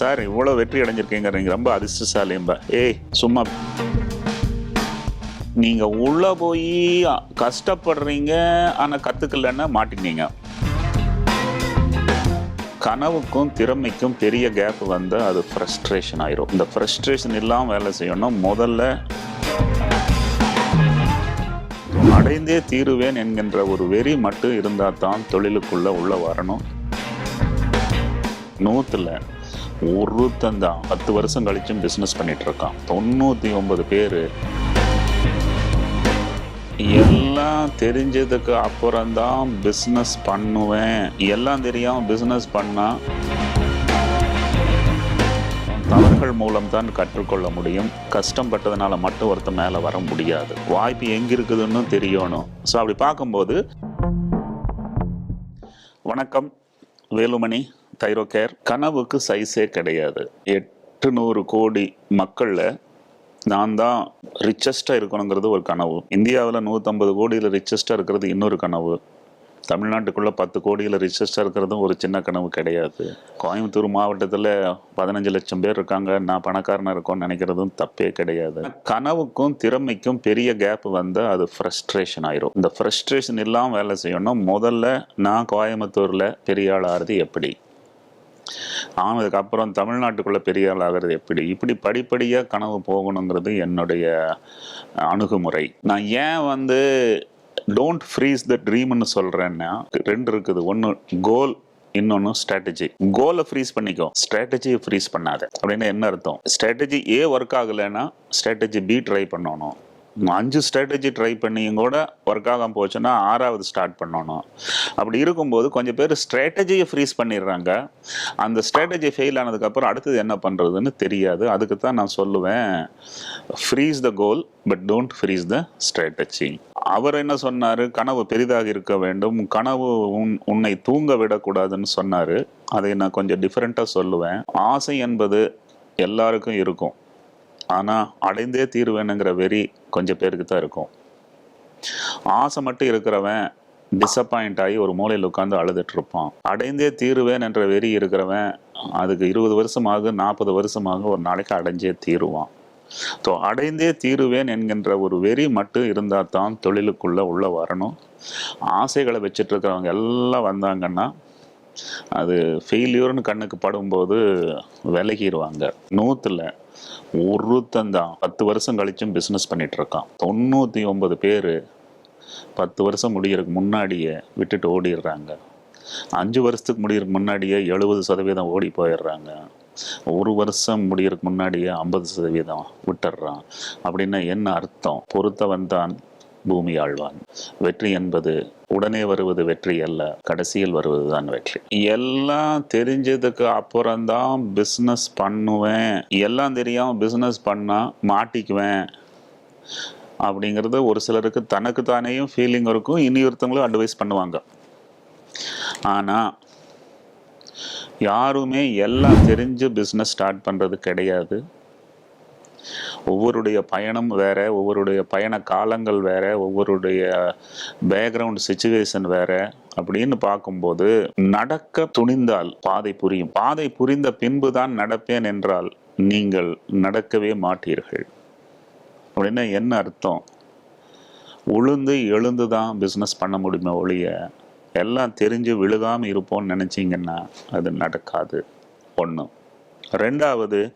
Sir இவ்வளோ வெற்றி அடைஞ்சிருக்கீங்க நீங்கள் ரொம்ப அதிர்ஷ்டசாலிம்பா. ஏய் சும்மா. நீங்கள் உள்ளே போய் கஷ்டப்படுறீங்க ஆனால் கற்றுக்கலன்னா மாட்டினீங்க கனவுக்கும் திறமைக்கும் பெரிய கேப் வந்து அது ஃப்ரஸ்ட்ரேஷன் ஆயிரும். இந்த ஃப்ரஸ்ட்ரேஷன் இல்லாமல் வேலை செய்யணும். முதல்ல அடைந்தே தீருவேன் என்கின்ற ஒரு வெறி மட்டும் இருந்தால் தான் தொழிலுக்குள்ளே உள்ளே வரணும். நூற்றுல ஒருத்தன் தான். பத்து வருஷம் கழிச்சும் பிஸ்னஸ் பண்ணிட்டு இருக்கான். தொண்ணூத்தி ஒன்பது பேர். எல்லாம் தெரிஞ்சதுக்கு அப்புறம் தான் பிஸ்னஸ் பண்ணுவேன். எல்லாம் தெரியாம பிஸ்னஸ் பண்ணா தவறுகள் மூலம் தான் கற்றுக்கொள்ள முடியும். கஷ்டப்பட்டதுனால மட்டும் ஒருத்தன் மேலே வர முடியாது. வாய்ப்பு எங்க இருக்குதுன்னு தெரியணும். ஸோ அப்படி பார்க்கும்போது வணக்கம் வேலுமணி. தைரோ கேர் கனவுக்கு சைஸே கிடையாது. எட்டு நூறு கோடி மக்களில் நான் தான் ரிச்சஸ்டாக இருக்கணுங்கிறது ஒரு கனவு. இந்தியாவில் நூற்றம்பது கோடியில் ரிச்சஸ்டாக இருக்கிறது இன்னொரு கனவு. தமிழ்நாட்டுக்குள்ளே பத்து கோடியில் ரிச்சஸ்டாக இருக்கிறதும் ஒரு சின்ன கனவு கிடையாது. கோயம்புத்தூர் மாவட்டத்தில் பதினஞ்சு லட்சம் பேர் இருக்காங்க. நான் பணக்காரனாக இருக்கோன்னு நினைக்கிறதும் தப்பே கிடையாது. கனவுக்கும் திறமைக்கும் பெரிய கேப் வந்து அது ஃப்ரஸ்ட்ரேஷன் ஆயிரும். இந்த ஃப்ரஸ்ட்ரேஷன் இல்லாமல் வேலை செய்யணும். முதல்ல நான் கோயம்புத்தூரில் பெரிய ஆள் ஆறுது எப்படி? ஆனதுக்கப்புறம் தமிழ்நாட்டுக்குள்ள பெரிய ஆள் ஆகிறது எப்படி? இப்படி படிப்படியாக கனவு போகணுங்கிறது என்னுடைய அணுகுமுறை. நான் ஏன் வந்து டோன்ட் ஃப்ரீஸ் த ட்ரீம்னு சொல்கிறேன்னா ரெண்டு இருக்குது. ஒன்று கோல் இன்னொன்று ஸ்ட்ராட்டஜி கோலை ஃப்ரீஸ் பண்ணிக்கோ. ஸ்ட்ராட்டஜியை ஃப்ரீஸ் பண்ணாத. அப்படின்னா என்ன அர்த்தம்? ஸ்ட்ராட்டஜி ஏ ஒர்க் ஆகலைன்னா ஸ்ட்ராட்டஜி பி ட்ரை பண்ணணும். அஞ்சு ஸ்ட்ராட்டஜி ட்ரை பண்ணியும் கூட ஒர்க் ஆகாம போச்சுன்னா ஆறாவது ஸ்டார்ட் பண்ணணும். அப்படி இருக்கும்போது கொஞ்சம் பேர் ஸ்ட்ராட்டஜியை ஃப்ரீஸ் பண்ணிடுறாங்க. அந்த ஸ்ட்ராட்டஜி ஃபெயில் ஆனதுக்கப்புறம் அடுத்தது என்ன பண்ணுறதுன்னு தெரியாது. அதுக்கு தான் நான் சொல்லுவேன். Freeze the goal but don't freeze the strategy அவர் என்ன சொன்னார்? கனவு பெரிதாக இருக்க வேண்டும். கனவு உன் உன்னை தூங்க விடக்கூடாதுன்னு சொன்னார். அதை நான் கொஞ்சம் டிஃப்ரெண்ட்டாக சொல்லுவேன். ஆசை என்பது எல்லாருக்கும் இருக்கும். ஆனால் அடைந்தே தீருவேனுங்கிற வெறி கொஞ்சம் பேருக்கு தான் இருக்கும். ஆசை மட்டும் இருக்கிறவன் டிசப்பாயிண்ட் ஆகி ஒரு மூலையில் உட்காந்து அழுதுட்டு இருப்பான் அடைந்தே தீருவேன் என்ற வெறி இருக்கிறவன் அதுக்கு இருபது வருஷமாக நாற்பது வருஷமாக ஒரு நாளைக்கு அடைஞ்சே தீருவான். ஸோ அடைந்தே தீருவேன் என்கின்ற ஒரு வெறி மட்டும் இருந்தால் தான் தொழிலுக்குள்ளே உள்ளே வரணும். ஆசைகளை வச்சுட்டு இருக்கிறவங்க எல்லாம் வந்தாங்கன்னா அது ஃபெயில்யூர்னு கண்ணுக்கு படும்போது விலகிடுவாங்க நூற்றுல ஒருத்தன் தான். பத்து வருஷம் கழிச்சும் பிஸ்னஸ் பண்ணிட்டு இருக்கான் தொண்ணூற்றி ஒன்பது பேர் பத்து வருஷம் முடியறதுக்கு முன்னாடியே விட்டுட்டு ஓடிடுறாங்க. அஞ்சு வருஷத்துக்கு முடியறதுக்கு முன்னாடியே எழுபது சதவீதம் ஓடி போயிடுறாங்க. ஒரு வருஷம் முடியறதுக்கு முன்னாடியே ஐம்பது சதவீதம் விட்டுடுறான். அப்படின்னா என்ன அர்த்தம்? பொறுத்தவன் தான் பூமி ஆழ்வான். வெற்றி என்பது உடனே வருவது வெற்றி அல்ல கடைசியில் வருவதுதான் வெற்றி. எல்லாம் தெரிஞ்சதுக்கு அப்புறம்தான் பிஸ்னஸ் பண்ணுவேன். எல்லாம் தெரியாமல் பிஸ்னஸ் பண்ணால் மாட்டிக்குவேன். அப்படிங்கிறது ஒரு சிலருக்கு தனக்கு தானேயும் ஃபீலிங் இருக்கும் இனி ஒருத்தவங்களும் அட்வைஸ் பண்ணுவாங்க. ஆனால் யாருமே எல்லாம் தெரிஞ்சு பிஸ்னஸ் ஸ்டார்ட் பண்ணுறது கிடையாது. ஒவ்வொருடைய பயணம் வேறு ஒவ்வொருடைய பயண காலங்கள் வேறு ஒவ்வொருடைய பேக்ரவுண்ட் சுச்சுவேஷன் வேறு அப்படின்னு பார்க்கும்போது நடக்க துணிந்தால் பாதை புரியும். பாதை புரிந்த பின்புதான் நடப்பேன் என்றால் நீங்கள் நடக்கவே மாட்டீர்கள். அப்படின்னா என்ன அர்த்தம்? உளுந்து எழுந்து தான் பிஸ்னஸ் பண்ண முடியுமே ஒழிய எல்லாம் தெரிஞ்சு விழுகாமல் இருப்போம்னு நினச்சிங்கன்னா அது நடக்காது. ஒன்று ரெண்டாவது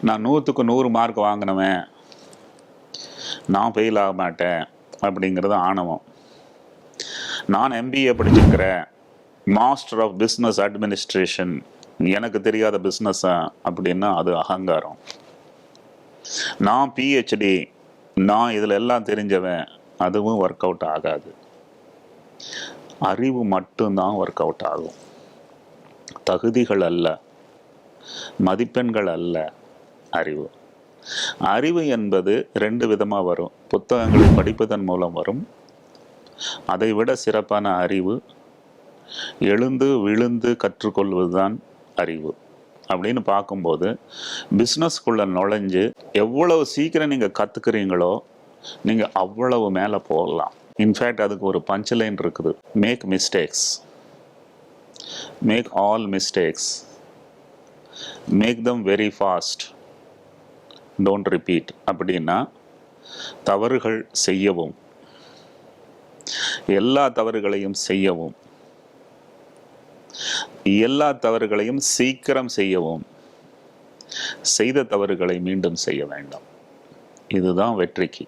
நான் நூற்றுக்கு நூறு மார்க் வாங்கினவன். நான் ஃபெயில் ஆக மாட்டேன் அப்படிங்கிறது ஆணவம். நான் எம்பிஏ படிச்சிருக்கிறேன். மாஸ்டர் ஆஃப் பிஸ்னஸ் அட்மினிஸ்ட்ரேஷன் எனக்கு தெரியாத பிஸ்னஸ்ஸா அப்படின்னா அது அகங்காரம். நான் பிஹெச்டி நான் இதில் எல்லாம் தெரிஞ்சவன். அதுவும் ஒர்க் அவுட் ஆகாது. அறிவு மட்டும்தான் ஒர்க் அவுட் ஆகும். தகுதிகள் அல்ல. மதிப்பெண்கள் அல்ல அறிவு. அறிவு என்பது ரெண்டு விதமாக வரும். புத்தகங்களை படிப்பதன் மூலம் வரும். அதை விட சிறப்பான அறிவு எழுந்து விழுந்து கற்றுக்கொள்வதுதான் அறிவு. அப்படின்னு பார்க்கும்போது பிஸ்னஸ்க்குள்ள நுழைஞ்சு எவ்வளவு சீக்கிரம் நீங்கள் கற்றுக்குறீங்களோ நீங்கள் அவ்வளவு மேலே போகலாம். இன்ஃபேக்ட் அதுக்கு ஒரு பஞ்ச் லைன் இருக்குது. Make mistakes make all mistakes make them very fast don't repeat அப்படின்னா தவறுகள் செய்யவும். எல்லா தவறுகளையும் செய்யவும். எல்லா தவறுகளையும் சீக்கிரம் செய்யவும். செய்த தவறுகளை மீண்டும் செய்ய வேண்டாம். இதுதான் வெற்றிக்கு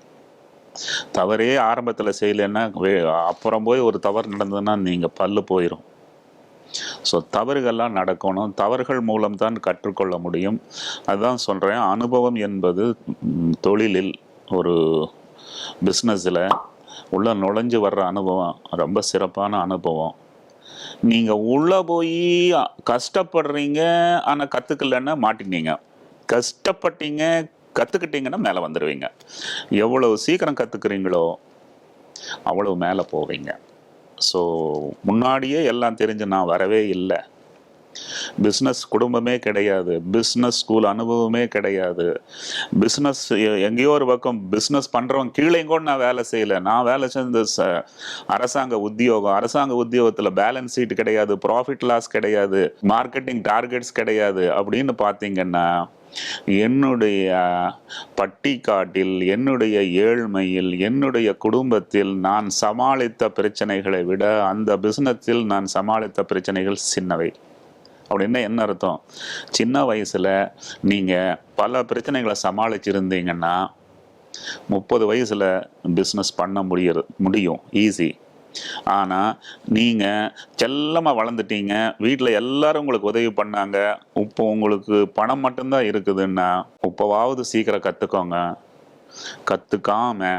தவறே ஆரம்பத்தில் செய்யலைன்னா வே- அப்புறம் போய் ஒரு தவறு நடந்ததுன்னா நீங்கள் பல்லு போயிடும் ஸோ தவறுகள்லாம் நடக்கணும். தவறுகள் மூலம் தான் கற்றுக்கொள்ள முடியும். அதுதான் சொல்கிறேன் அனுபவம் என்பது தொழிலில் ஒரு பிஸ்னஸில் உள்ள நுழைஞ்சு வர்ற அனுபவம். ரொம்ப சிறப்பான அனுபவம். நீங்கள் உள்ளே போய் கஷ்டப்படுறீங்க ஆனால் கற்றுக்கலன்னா மாட்டினீங்க கஷ்டப்பட்டீங்க கற்றுக்கிட்டீங்கன்னா மேலே வந்துடுவீங்க எவ்வளவு சீக்கிரம் கற்றுக்குறீங்களோ அவ்வளவு மேலே போவீங்க. ஸோ முன்னாடியே எல்லாம் தெரிஞ்சு நான் வரவே இல்லை. பிஸ்னஸ் குடும்பமே கிடையாது. பிஸ்னஸ் ஸ்கூல் அனுபவமே கிடையாது. பிஸ்னஸ் எங்கேயோ ஒரு பக்கம் பிஸ்னஸ் பண்ணுறவங்க கீழே கூட நான் வேலை செய்யலை. நான் வேலை செஞ்ச ச அரசாங்க உத்தியோகம் அரசாங்க உத்தியோகத்தில் பேலன்ஸ் ஷீட் கிடையாது ப்ராஃபிட் லாஸ் கிடையாது மார்க்கெட்டிங் டார்கெட்ஸ் கிடையாது அப்படின்னு பார்த்தீங்கன்னா என்னுடைய பட்டிக்காட்டில் என்னுடைய ஏழ்மையில் என்னுடைய குடும்பத்தில் நான் சமாளித்த பிரச்சனைகளை விட அந்த பிஸ்னஸில் நான் சமாளித்த பிரச்சனைகள் சின்னவை. அப்படின்னா என்ன அர்த்தம்? சின்ன வயசில் நீங்கள் பல பிரச்சனைகளை சமாளிச்சிருந்தீங்கன்னா முப்பது வயசில் பிஸ்னஸ் பண்ண முடியுது முடியும். ஈஸி ஆனால் நீங்கள் செல்லமாக வளர்ந்துட்டீங்க. வீட்டில் எல்லாரும் உங்களுக்கு உதவி பண்ணாங்க. இப்போ உங்களுக்கு பணம் மட்டும்தான் இருக்குதுன்னா இப்போவாவது சீக்கிரம் கற்றுக்கோங்க கற்றுக்காம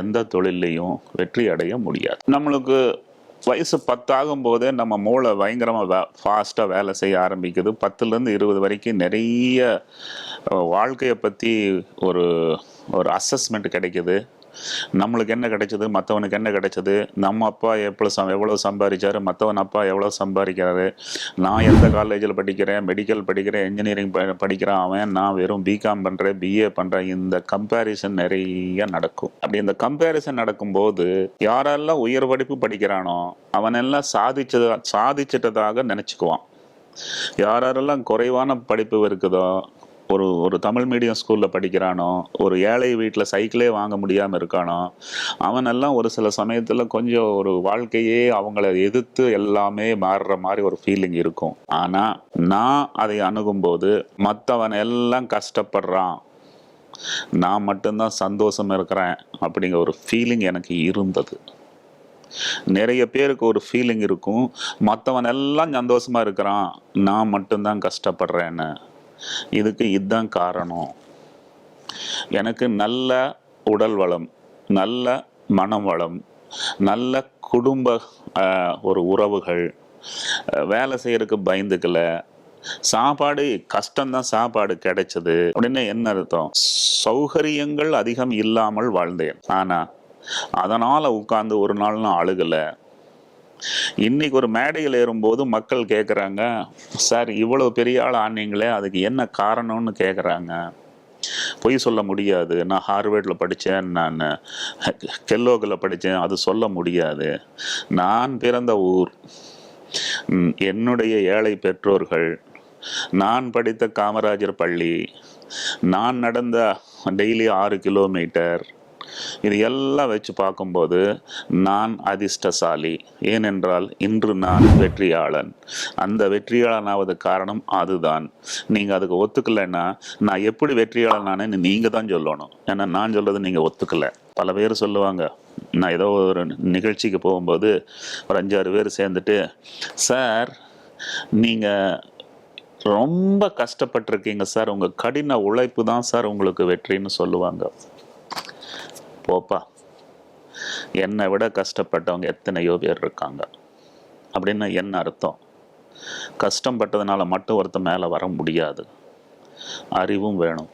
எந்த தொழிலையும் வெற்றி அடைய முடியாது. நம்மளுக்கு வயசு பத்தாகும் போதே நம்ம மூளை பயங்கரமாக வே ஃபாஸ்ட்டாக வேலை செய்ய ஆரம்பிக்குது. பத்துலேருந்து இருபது வரைக்கும் நிறைய வாழ்க்கையை பற்றி ஒரு ஒரு அசஸ்மெண்ட் கிடைக்குது. நம்மளுக்கு என்ன கிடைச்சது? மற்றவனுக்கு என்ன கிடைச்சது? நம்ம அப்பா எவ்வளோ சம் எவ்வளோ சம்பாதிச்சாரு? மற்றவன் அப்பா எவ்வளோ சம்பாதிக்கிறாரு? நான் எந்த காலேஜில் படிக்கிறேன்? மெடிக்கல் படிக்கிறேன்? இன்ஜினியரிங் படிக்கிறான் அவன். நான் வெறும் பிகாம் பண்ணுறேன் பிஏ பண்ணுறேன் இந்த கம்பேரிசன் நிறைய நடக்கும். அப்படி இந்த கம்பேரிசன் நடக்கும்போது யாரெல்லாம் உயர் படிப்பு படிக்கிறானோ அவனெல்லாம் சாதிச்சதா சாதிச்சிட்டதாக நினச்சிக்குவான். யாரெல்லாம் குறைவான படிப்பு இருக்குதோ ஒரு ஒரு தமிழ் மீடியம் ஸ்கூலில் படிக்கிறானோ ஒரு ஏழை வீட்டில் சைக்கிளே வாங்க முடியாமல் இருக்கானோ அவனெல்லாம் ஒரு சில சமயத்தில் கொஞ்சம் ஒரு வாழ்க்கையே அவங்கள எதிர்த்து எல்லாமே மாறுற மாதிரி ஒரு ஃபீலிங் இருக்கும். ஆனால் நான் அதை அணுகும்போது மற்றவன் எல்லாம் கஷ்டப்படுறான். நான் மட்டும்தான் சந்தோஷம் இருக்கிறேன் அப்படிங்கிற ஒரு ஃபீலிங் எனக்கு இருந்தது. நிறைய பேருக்கு ஒரு ஃபீலிங் இருக்கும். மற்றவன் எல்லாம் சந்தோஷமா இருக்கிறான். நான் மட்டும்தான் கஷ்டப்படுறேன்னு. இதுக்கு இதுதான் காரணம். எனக்கு நல்ல உடல் வளம் நல்ல மனம் வளம் நல்ல குடும்ப ஒரு உறவுகள் வேலை செய்யறதுக்கு பயந்துக்கல. சாப்பாடு கஷ்டம்தான் சாப்பாடு கிடைச்சது. அப்படின்னு என்ன அர்த்தம்? சௌகரியங்கள் அதிகம் இல்லாமல் வாழ்ந்தேன். ஆனா அதனால உட்கார்ந்து ஒரு நாள் நான் அழுகலை. இன்னைக்கு ஒரு மேடையில் ஏறும்போது மக்கள் கேட்குறாங்க சார் இவ்வளோ பெரிய ஆள் ஆனீங்களே அதுக்கு என்ன காரணம்னு கேட்குறாங்க பொய் சொல்ல முடியாது. நான் ஹார்வர்டில் படித்தேன் நான் கெல்லோகில் படித்தேன் அது சொல்ல முடியாது. நான் பிறந்த ஊர் என்னுடைய ஏழை பெற்றோர்கள் நான் படித்த காமராஜர் பள்ளி நான் நடந்த டெய்லி ஆறு கிலோமீட்டர் இது எல்லாம் வச்சு பார்க்கும்போது நான் அதிர்ஷ்டசாலி. ஏனென்றால் இன்று நான் வெற்றியாளன். அந்த வெற்றியாளனாவது காரணம் அதுதான். நீங்கள் அதுக்கு ஒத்துக்கலைன்னா நான் எப்படி வெற்றியாளன் நானேன்னு நீங்கள் தான் சொல்லணும். ஏன்னா நான் சொல்கிறது நீங்கள் ஒத்துக்கலை. பல பேர் சொல்லுவாங்க நான் ஏதோ ஒரு நிகழ்ச்சிக்கு போகும்போது ஒரு அஞ்சாறு பேர் சேர்ந்துட்டு சார் நீங்கள் ரொம்ப கஷ்டப்பட்டிருக்கீங்க சார். உங்கள் கடின உழைப்பு தான் சார் உங்களுக்கு வெற்றின்னு சொல்லுவாங்க. போப்பா. என்னை விட கஷ்டப்பட்டவங்க எத்தனையோ பேர் இருக்காங்க. அப்படின்னு என்ன அர்த்தம்? கஷ்டப்பட்டதுனால மட்டும் ஒருத்தன் மேலே வர முடியாது. அறிவும் வேணும்.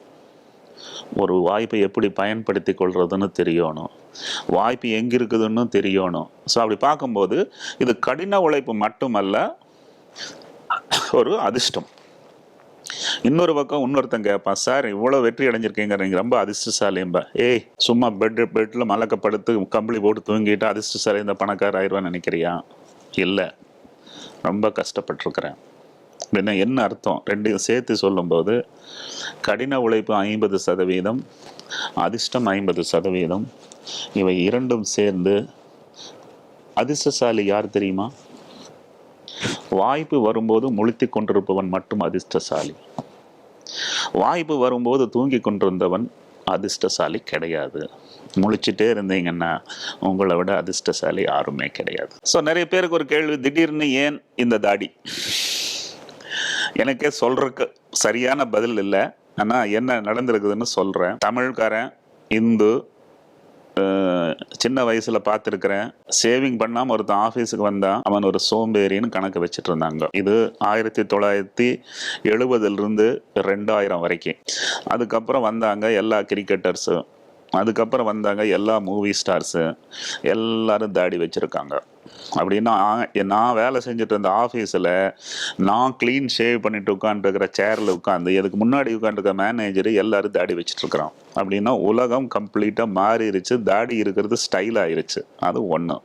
ஒரு வாய்ப்பை எப்படி பயன்படுத்தி கொள்றதுன்னு தெரியணும். வாய்ப்பு எங்க இருக்குதுன்னு தெரியணும். ஸோ அப்படி பார்க்கும்போது இது கடின உழைப்பு மட்டுமல்ல ஒரு அதிர்ஷ்டம். இன்னொரு பக்கம் இன்னொருத்தன் கேட்பான் சார் இவ்வளோ வெற்றி அடைஞ்சிருக்கீங்க நீங்கள் ரொம்ப அதிர்ஷ்டசாலியம்பா. ஏய் சும்மா பெட் பெட்டில் மலக்கப்படுத்து கம்பளி போட்டு தூங்கிட்டு அதிர்ஷ்டசாலி இந்த பணக்கார ஆயிடுவான்னு நினைக்கிறியா? இல்லை ரொம்ப கஷ்டப்பட்டிருக்கிறேன். என்ன என்ன அர்த்தம்? ரெண்டையும் சேர்த்து சொல்லும்போது கடின உழைப்பு ஐம்பது சதவீதம் அதிர்ஷ்டம் ஐம்பது சதவீதம் இவை இரண்டும் சேர்ந்து அதிர்ஷ்டசாலி யார் தெரியுமா? வாய்ப்பு வரும்போது முழித்துக் கொண்டிருப்பவன் மட்டும் அதிர்ஷ்டசாலி. வாய்ப்பு வரும்போது தூங்கி கொண்டிருந்தவன் அதிர்ஷ்டசாலி கிடையாது. முழிச்சுட்டே இருந்தீங்கன்னா உங்களை விட அதிர்ஷ்டசாலி யாருமே கிடையாது. ஸோ நிறைய பேருக்கு ஒரு கேள்வி திடீர்னு ஏன் இந்த தாடி? எனக்கே சொல்றதுக்கு சரியான பதில் இல்லை. ஆனால் என்ன நடந்திருக்குதுன்னு சொல்கிறேன் தமிழ்காரன் இந்து சின்ன வயசுல பார்த்துருக்கிறேன். சேவிங் பண்ணாம ஒருத்தன் ஆஃபீஸுக்கு வந்தான் அவன் ஒரு சோம்பேறின்னு கணக்கு வச்சுட்டு இருந்தாங்க. இது ஆயிரத்தி தொள்ளாயிரத்தி எழுபதுலேருந்து ரெண்டாயிரம் வரைக்கும். அதுக்கப்புறம் வந்தாங்க எல்லா கிரிக்கெட்டர்ஸும் அதுக்கப்புறம் வந்தாங்க எல்லா மூவி ஸ்டார்ஸு எல்லாரும் தாடி வச்சுருக்காங்க. அப்படின்னா நான் வேலை செஞ்சுட்டு இருந்த ஆஃபீஸில் நான் க்ளீன் ஷேவ் பண்ணிட்டு உட்காந்துருக்கிற சேரில் உட்காந்து அதுக்கு முன்னாடி உட்காந்துருக்க மேனேஜர் எல்லாரும் தாடி வச்சுட்ருக்குறான் அப்படின்னா உலகம் கம்ப்ளீட்டாக மாறிடுச்சு தாடி இருக்கிறது ஸ்டைல் ஆயிருச்சு. அது ஒன்று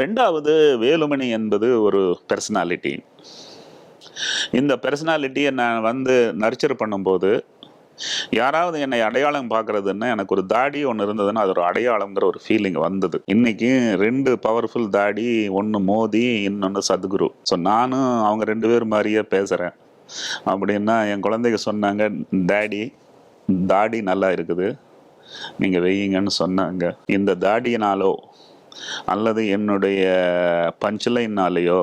ரெண்டாவது வேலுமணி என்பது ஒரு பர்சனாலிட்டி இந்த பர்சனாலிட்டியை நான் வந்து நர்ச்சர் பண்ணும்போது யாராவது என்னை அடையாளம் பார்க்கறதுன்னா எனக்கு ஒரு தாடி ஒன்று இருந்ததுன்னா அது ஒரு அடையாளம்ங்கிற ஒரு ஃபீலிங் வந்தது. இன்னைக்கு ரெண்டு பவர்ஃபுல் தாடி ஒன்று மோதி இன்னொன்று சத்குரு. ஸோ நானும் அவங்க ரெண்டு பேர் மாதிரியே பேசுகிறேன் அப்படின்னா என் குழந்தைங்க சொன்னாங்க டேடி தாடி நல்லா இருக்குது. நீங்கள் வெய்யுங்கன்னு சொன்னாங்க. இந்த தாடியினாலோ அல்லது என்னுடைய பஞ்சலைனாலேயோ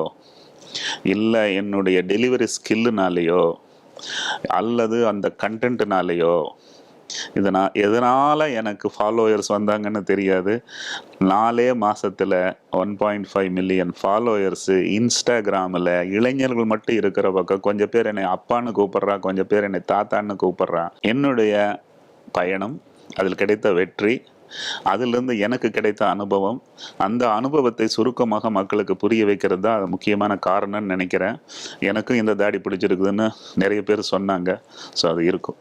இல்லை என்னுடைய டெலிவரி ஸ்கில்லுனாலேயோ அல்லது அந்த கண்டென்ட்னாலேயோ இதனா எதனால் எனக்கு ஃபாலோயர்ஸ் வந்தாங்கன்னு தெரியாது. நாலே மாதத்தில் one point five million followers இன்ஸ்டாகிராமில் இளைஞர்கள் மட்டும் இருக்கிற பக்கம் கொஞ்சம் பேர் என்னை அப்பான்னு கூப்பிட்றா கொஞ்சம் பேர் என்னை தாத்தான்னு கூப்பிட்றா. என்னுடைய பயணம் அதில் கிடைத்த வெற்றி அதிலிருந்து எனக்கு கிடைத்த அனுபவம் அந்த அனுபவத்தை சுருக்கமாக மக்களுக்கு புரிய வைக்கிறது தான் அது முக்கியமான காரணம்னு நினைக்கிறேன். எனக்கும் இந்த தாடி பிடிச்சிருக்குதுன்னு நிறைய பேர் சொன்னாங்க. ஸோ அது இருக்கும்.